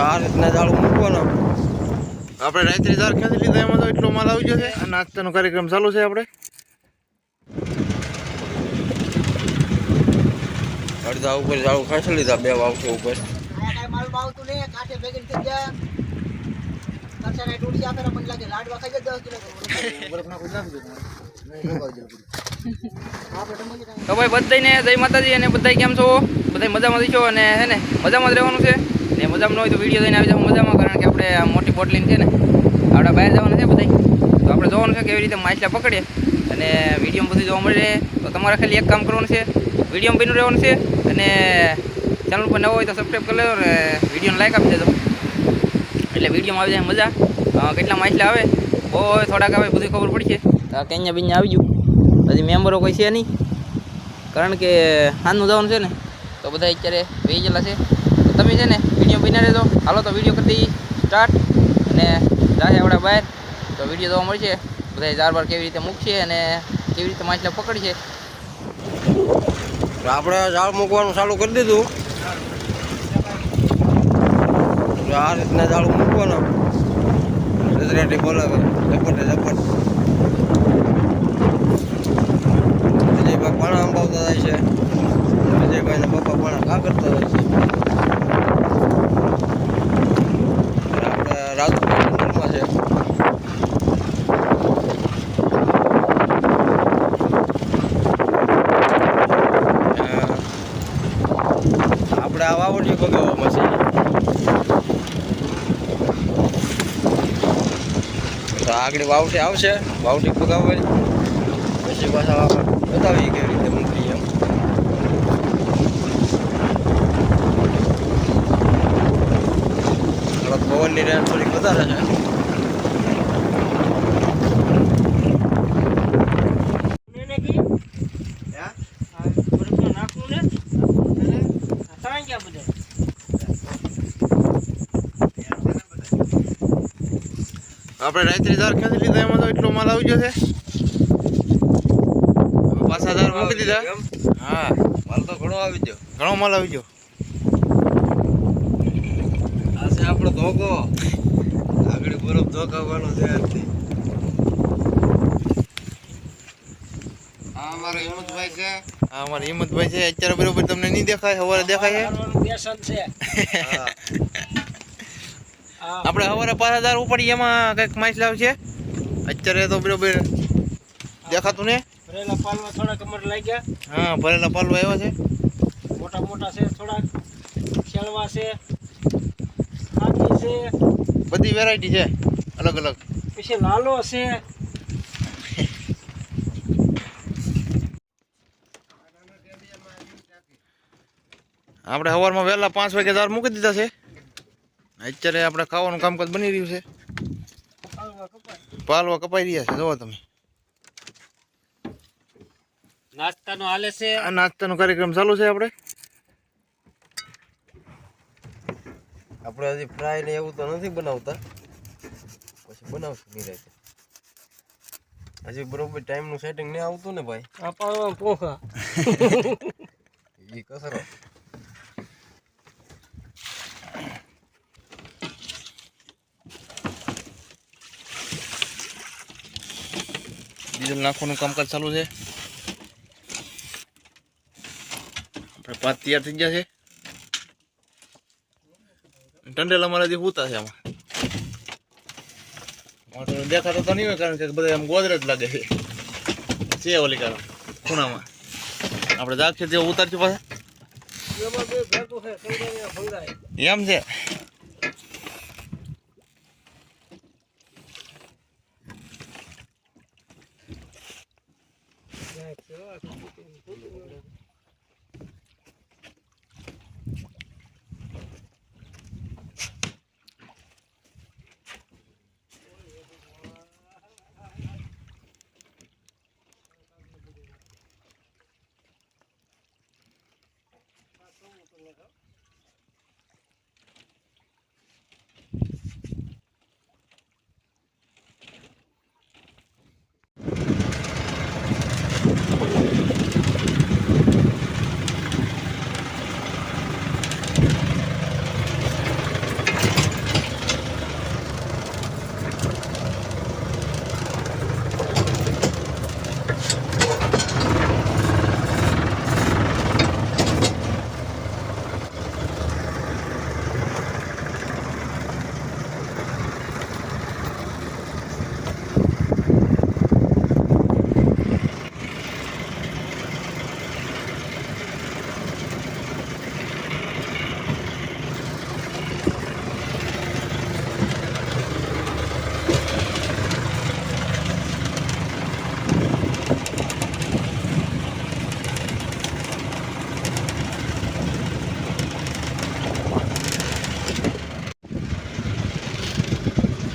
આ રીતના જાળું મૂકવાનો. આપણે રાત્રિ ધાર ક્યાંથી લીધા એમાં તો એટલો માલ આવી ગયો છે. આ નાસ્તાનો કાર્યક્રમ ચાલુ છે આપણે. અડધા ઉપર જાળું ખાંસી લીધા બે વાવસો ઉપર. તો. ભાઈ બધાને જય માતાજી અને બધા કેમ છો? બધા મજામાં છો અને હે ને? મજામાં જ રહેવાનું છે? ને મજામાં ન હોય તો વીડિયો લઈને આવી જાવ મજામાં, કારણ કે આપણે મોટી બોટલીન છે ને, આપણે બહાર જવાના છે બધા તો આપણે જોવાનું છે કેવી રીતે માછલા પકડીએ. અને વીડિયો બધું જોવા મળી રહે. તો તમારે ખાલી એક કામ કરવાનું છે વીડિયો બન્યું રહેવાનું છે, અને ચેનલ પર નવો હોય તો સબસ્ક્રાઈબ કરી લેજો અને વિડીયોને લાઈક આપી દેજો. એટલે વિડીયોમાં આવી જાય મજા. કેટલા માછલા આવે બહુ થોડાક આવે બધી ખબર પડશે તો આ કેન્યા બીnya આવી ગયું. હજી મેમ્બરો કોઈ છે નહીં. કારણ કે હાનું જવાનું છે ને, તો બધા અત્યારે વેચેલા છે. તો તમે છે ને વીડિયો બન્યા રહેજો હાલો તો વીડિયો કરી દઈએ. સ્ટાર્ટ અને જાય આપણા બહાર તો વીડિયો જોવા મળશે. બધા ચાર બાર કેવી રીતે મૂકશે અને કેવી રીતે માછલા પકડશે. આપણે ઝાડ મૂકવાનું ચાલુ કરી દીધું. આ રીતના ઝાડ મૂકવાનું. ગુજરાતી બોલાવે ઝપટે, ઝપટ. પાણા અંબાવતા જાય છે વિજયભાઈ પપ્પા પાણા કા કરતા જાય છે અને આપણે રાજુભાઈ મંદિરમાં છે અ, આપણે આ વાવડિયું ભગાવવામાં છે. આગળ વાવટી આવશે. વાવટી ભગાવવાની પછી પાછા બતાવી કેવી રીતે મૂકી એમ. પવનની રેન્જ થોડીક વધારે છે. આપણે રાત્રિ ધાર ક્યાંથી લીધા એમાં તો એટલો માલ આવી ગયો છે. પાછા ધાર મૂકી દીધા. હા માલ તો ઘણો આવી ગયો. ઘણો માલ આવી ગયો. આ છે આપણો ધોકો. આગળ બરફ ધોકાવાનો છે આજથી. આ અમારો હિંમતભાઈ છે. આ અમારા હિંમતભાઈ છે. અત્યારે બરોબર તમને નહીં દેખાય સવારે દેખાય છે. હા. આપણે સવારે પાંચ હજાર ઉપડી એમાં કંઈક માછલા છે અત્યારે તો બરોબર દેખાતું ને? ભરેલા પાલમાં થોડા કમર લાગ્યા. હા ભરેલા પાલવા આવ્યા છે. મોટા મોટા છે થોડાક શેળવા છે આખી છે. બધી વેરાયટી છે અલગ અલગ. પછી લાલો છે. આપણે સવારમાં વહેલા પાંચ વાગે ધાર મૂકી દીધા છે. અત્યારે આપણે ખાવાનું કામકાજ બની રહ્યું છે. પાલવા કપાઈ રહ્યા છે જોવો તમે. નાસ્તાનો હાલે છે. આ નાસ્તાનો કાર્યક્રમ ચાલુ છે આપણે. આપણે હજી ફ્રાય ને એવું તો નથી બનાવતા. પછી બનાવશું નિરાતે હજી બરોબર ટાઈમનું સેટિંગ નહીં આવતું ને ભાઈ? આ પાડવા પોખા એ કસરો. ડીઝલ નાખવાનું કામકાજ ચાલુ છે. આપણે પાંચ તૈયાર થઈ ગયા છે. ટંડેલ અમારા જે ઉતા છે આમાં. દેખાતો તો નહીં હોય કારણ કે બધા આમ ગોદરેજ લાગે છે. છે ઓલી કારણ ખૂણામાં. આપણે જાગશે તે ઉતારશું પાછા. એમ છે. Gracias.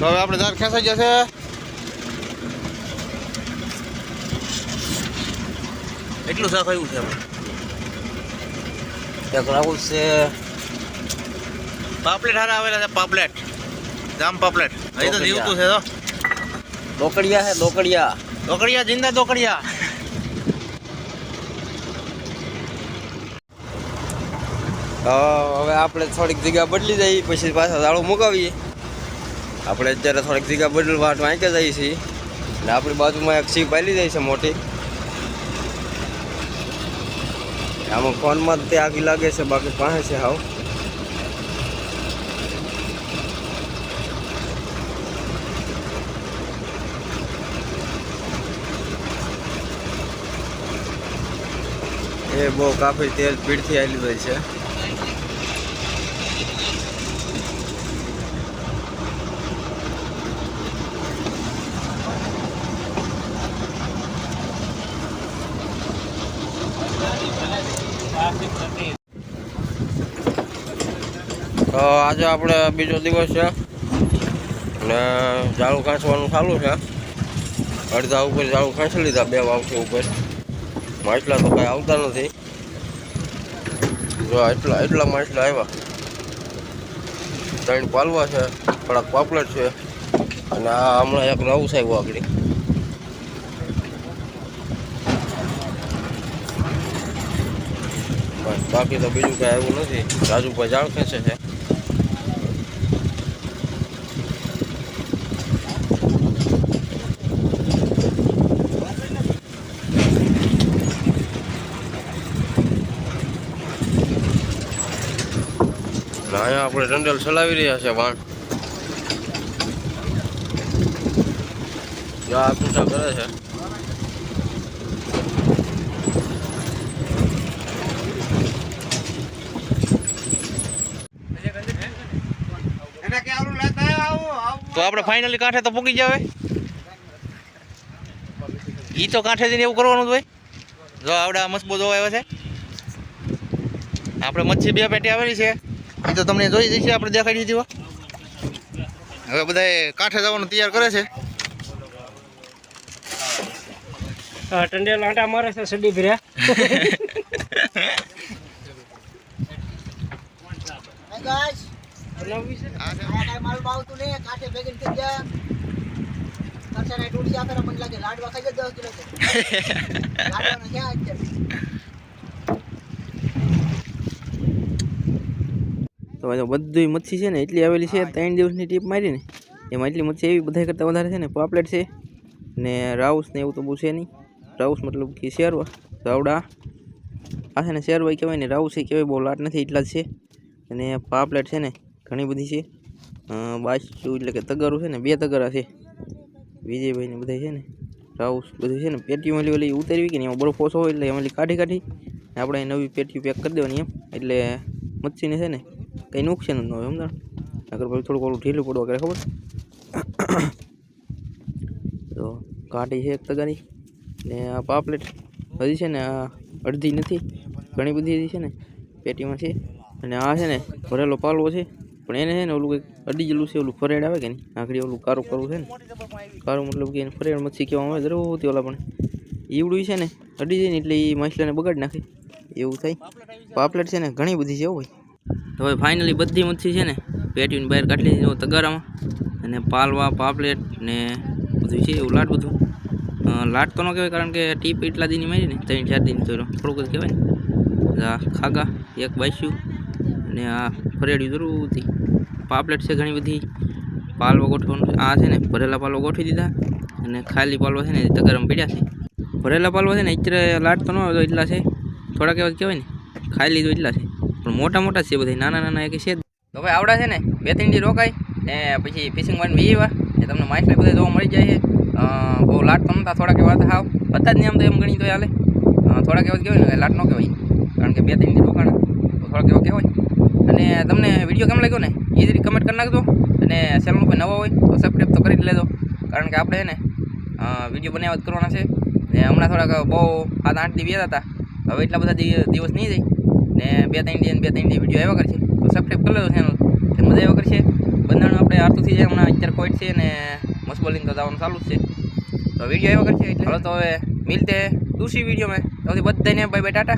તો હવે આપણે ધાર ખેંચાઈ જશે. એટલું શાક આવ્યું છે એક રાહુલ છે. પાપલેટ હારા આવેલા છે પાપલેટ. જામ પાપલેટ. અહીં તો જીવતું છે તો લોકડિયા હે લોકડિયા. લોકડિયા જિંદા લોકડિયા. હવે આપણે થોડીક જગ્યા બદલી જઈએ પછી પાછા દાળો મુકાવીએ. આપણે અત્યારે થોડીક જગ્યા બદલવા વાંકે જઈએ છીએ. અને આપણી બાજુમાં એક સીપ આવી જાય છે મોટી. આમાં ફોનમાં તે આગી લાગે છે, બાકી પાસે છે હાવ. એ બહુ કાફી તેલ પીડથી આવેલી હોય છે તો આજે આપણે બીજો દિવસ છે. ને ઝાડુ ખાંસવાનું ચાલુ છે. અડધા ઉપર ઝાડુ ખાંસી લીધા, બે વાવથી ઉપર. માછલા તો કાંઈ આવતા નથી. જો એટલા એટલા માછલા આવ્યા. ત્રણ પાલવા છે, થોડાક પાપલેટ છે, અને આ હમણાં એક રાઉસ સાહેબ આગળ બાકી તો બીજું કાંઈ આવ્યું નથી. રાજુભાઈ જાણ ખેંચે છે. અહીંયા આપણે ટંડલ ચલાવી રહ્યા છે વાણ આ પૂછા કરે છે. તો આપણે ફાઇનલી કાંઠે તો પૂકી જાવે ઈ તો કાંઠે જઈને એવું કરવાનું ભાઈ જો આવડા મસ્ત જોવા આવ્યો છે. આપણે મચ્છી બે પેટી આવેલી છે. એ તો તમને જોઈ દઈશું આપણે દેખાડી દીધી હવે બધા કાંઠે જવાનું તૈયાર કરે છે. ટંડેલ આંટા મારે છે સડી ભર્યા. Hey guys, બનાવવી છે? આ છે. આ કાંઈ માલમાં આવતું નહીં, કાંઠે ભેગી થઈ જા. ખર્ચાના ટોળી આપે તો મને લાગે લાડવા ખાઈ જાય દસ કિલો છે. લાડવાના ક્યાં અત્યારે? તો બધી મચ્છી છે ને એટલી આવેલી છે ત્રણ દિવસની ટીપ મારી ને એમાં એટલી મચ્છી એવી બધા કરતાં વધારે છે ને પાપલેટ છે ને રાઉસ ને એવું તો બહુ છે નહીં. રાઉસ મતલબ કે શેરવા રાવડા. આ છે ને શેરવાઈ કહેવાય ને રાઉસ એ કહેવાય બહુ લાટ નથી એટલા જ છે. અને પાપલેટ છે ને ઘણી બધી છે. બાજુ એટલે કે તગારું છે ને બે તગારા છે. વિજયભાઈ ને બધા છે ને રાઉસ બધું છે ને પેટીઓ ઓલી ઓલી ઉતારવી કે ને એમાં બરફ ઓછો હોય એટલે એમાં કાઢી કાઢી આપણે નવી પેટીઓ પેક કરી દેવાની એમ. એટલે મચ્છીને છે ને કંઈ નુકસાન જ ન હોય સમજણ નગર પછી થોડુંક ઓલું ઢીલું પડવા કરે ખબર? તો કાઢી છે એક તગારી ને આ પાપલેટ હજી છે ને આ અડધી નથી. ઘણી બધી હજી છે ને પેટીમાં છે. અને આ છે ને ભરેલો પાલવો છે. પણ એને છે ને ઓલું કંઈક અડી જેલું છે, ઓલું ફરેડ આવે કે નહીં? આખડી ઓલું કારું કરવું છે ને? કારું મતલબ કે એને ફરેડ મચ્છી કહેવામાં આવે જરૂર ઓલા પણ. ઈવડું છે ને અડી જાય ને એટલે એ માછલાને બગાડી નાખે. એવું થાય. પાપલેટ છે ને ઘણી બધી છે હોય તો હવે ફાઇનલી બધી મચ્છી છે ને પેટીની બહાર કાઢી લીધી તગારામાં. અને પાલવા, પાપલેટ ને બધું છે, એવું લાટ બધું. લાટ તો ન કહેવાય, કારણ કે ટીપ એટલા દીની મારી ને, ત્રણ, ચાર દિન તો થોડુંક જ કહેવાય ને. આ ખાગા, એક બાસ્યું અને આ ફરેડ્યું જરૂર પાપલેટ છે ઘણી બધી. પાલવા ગોઠવાનું આ છે ને, ભરેલા પાલવા ગોઠવી દીધા. અને ખાલી પાલવા છે ને તગારામાં પડ્યા છે. ભરેલા પાલવા છે ને, અત્યારે લાટ તો ન તો એટલા છે. થોડાક એવા કહેવાય ને ખાઈ લીધું એટલા છે. પણ મોટા મોટા છે બધા નાના નાના એક છે તો ભાઈ આવડા છે ને, બે ત્રણ દી રોકાય, ને પછી ફિશિંગ વાળીને બી એવા ને તમને માછલા બધા જોવા મળી જાય છે. બહુ લાટ તો નતા, થોડાક એવા હાવ, બધા જ નિયમ તો એમ ગણી તો હાલે. થોડાક એવા કહેવાય ને લાટ ન કહેવાય. કારણ કે બે ત્રણ દી રોકાણ થોડાક એવા કહેવાય. અને તમને વીડિયો કેમ લાગ્યો ને, એ જ કમેન્ટ કરી નાખજો. અને ચેનલ કોઈ નવા હોય, તો સબસ્ક્રાઈબ તો કરી લેજો. કારણ કે આપણે ને વીડિયો બનાવવા જ કરવાના છે. ને હમણાં થોડાક બહુ સાત આઠ દી વ્યા હતા. હવે એટલા બધા દિવસ નહીં જાય. ને બે ત્રણ દિવસ, બે ત્રણ દિવસ વીડિયો આવ્યા કરશે. તો સબસ્ક્રાઈબ કરી લેજો ચેનલ તો મજા આવ્યા કરશે. બંધારણ આપણે આરતું થઈ જાય, હમણાં અત્યારે કોઈટ છે ને મસ્બોલિંગ તો જવાનું ચાલુ જ છે. તો વીડિયો આવ્યા કરશે એટલે. તો હવે, મિલતે દૂસરી વીડિયો મેં. તો બધાને બાય બાય ટાટા.